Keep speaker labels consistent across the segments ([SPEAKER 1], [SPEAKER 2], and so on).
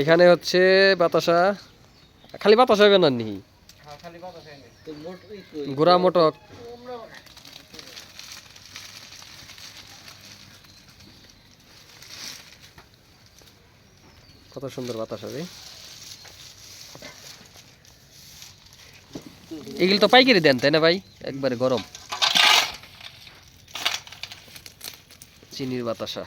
[SPEAKER 1] এখানে হচ্ছে বাতাসা। খালি বাতাসা হবে না নি গোড়া মোটক। কত সুন্দর বাতাস হবে। এগুলো তো পাইকারি দেন, তাই না ভাই? একবারে গরম। চিনির বাতাসা।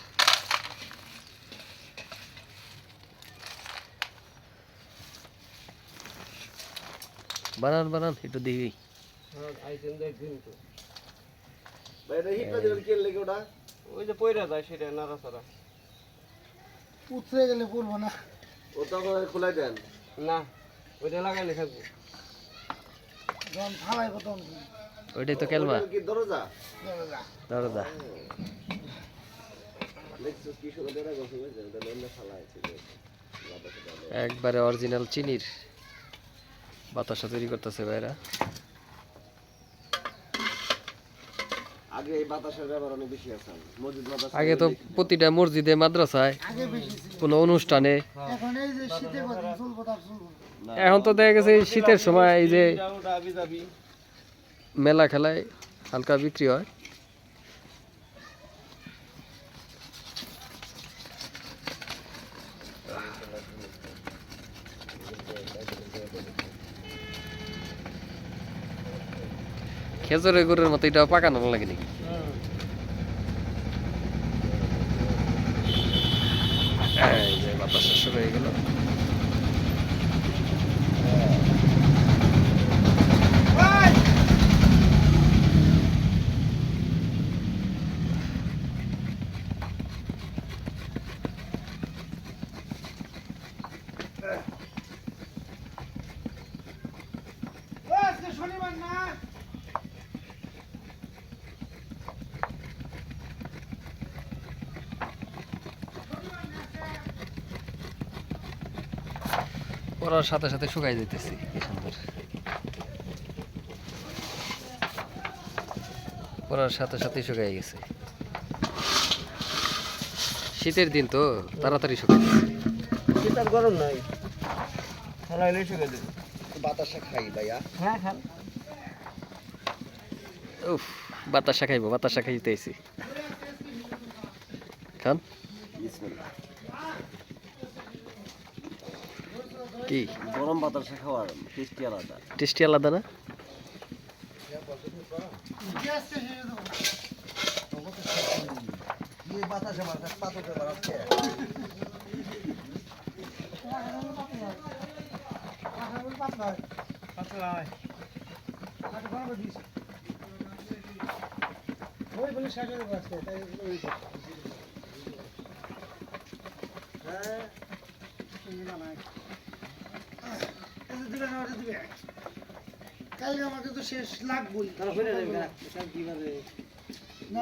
[SPEAKER 1] বানান বানান একটু
[SPEAKER 2] লেগে ওটা?
[SPEAKER 3] ওই যে পয়রা যায় সেটা নাড়াচাড়া।
[SPEAKER 4] উতরে গেলে পড়ব না।
[SPEAKER 2] ও তো খোলাই দেন।
[SPEAKER 3] না ওইটা লাগাইলে থাকব।
[SPEAKER 4] যখন ফালাইবো তখন
[SPEAKER 1] ওইটাই তো কেলমা
[SPEAKER 2] দরজা?
[SPEAKER 1] দরজা। একবারে অরিজিনাল চিনির। বাতাসা তৈরি করতেছে ভাইরা
[SPEAKER 2] আগে এই বাতাসের ব্যবহার অনেক বেশি আছে মসজিদ বাতাস
[SPEAKER 1] আগে তো প্রতিটা মসজিদে মাদ্রাসায়
[SPEAKER 4] আগে
[SPEAKER 1] কোনো অনুষ্ঠানে
[SPEAKER 4] এখন
[SPEAKER 1] তো দেখা গেছে শীতের সময় এই যে মেলা খেলায় হালকা বিক্রি হয় খেজুরের গুড়ের মতো এটা পাকানো লাগে নাকি? এই যে বাতাসা শুরু হয়ে গেল। পড়ার সাথে সাথে শুকাই যেতেছি কি সুন্দর সাথে সাথে শুকাই গেছে। শীতের দিন তো তাড়াতাড়ি শুকাই গেছে
[SPEAKER 3] শীতার গরম নাই। ফালাইলে শুকে দেবে
[SPEAKER 2] বাতাসা খাই ভাইয়া।
[SPEAKER 3] হ্যাঁ হ্যাঁ
[SPEAKER 1] উফ বাতাসা খাইবো বাতাসা খাইতেছি। খান।
[SPEAKER 2] বিসমিল্লাহ।
[SPEAKER 1] কি?
[SPEAKER 2] গরম বাতাসা খাওয়ার টেস্টি আলাদা।
[SPEAKER 1] টেস্টি আলাদা না?
[SPEAKER 4] হয়ে। দিবে না ওটা দিবে। কালকে আমাকে তো শেষ লাগবই।
[SPEAKER 3] না